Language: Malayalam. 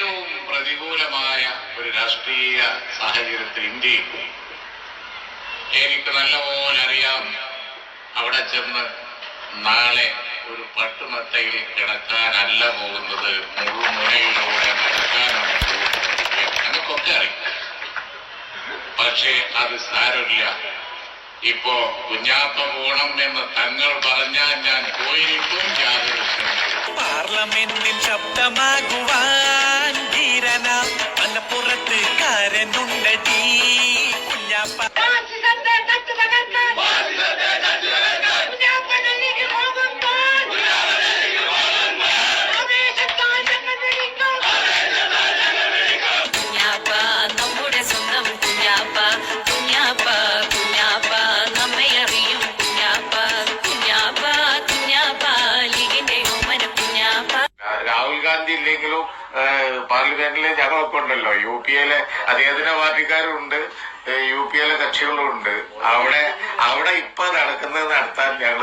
ഏറ്റവും പ്രതികൂലമായ ഒരു രാഷ്ട്രീയ സാഹചര്യത്തിൽ ഇന്ത്യയിൽ എനിക്ക് നല്ലപോലെ അറിയാം അവിടെ ചെന്ന് നാളെ ഒരു പട്ടുമത്തയിൽ കിടക്കാനല്ല പോകുന്നത്. മുഴുമുനയിലൂടെ നടക്കാനാണ് ഞങ്ങൾക്കൊക്കെ അറിയാം. പക്ഷേ അത് സാരമില്ല. ഇപ്പോ കുഞ്ഞാപ്പ പോണം എന്ന് തങ്ങൾ പറഞ്ഞാൽ ഞാൻ പോയിരിക്കും. യാതൊരു പാർലമെന്റിൽ ശബ്ദമാകുവാൻ കുഞ്ഞാപ്പ ഗാന്ധി ഇല്ലെങ്കിലും പാർലമെന്റിൽ ഞങ്ങളൊക്കെ ഉണ്ടല്ലോ യു പി എയിലെ അദ്ദേഹത്തിന്റെ പാർട്ടിക്കാരുണ്ട് യു പി എയിലെ കക്ഷികളുണ്ട്. അവിടെ അവിടെ ഇപ്പൊ നടക്കുന്നത് നടത്താൻ ഞങ്ങൾ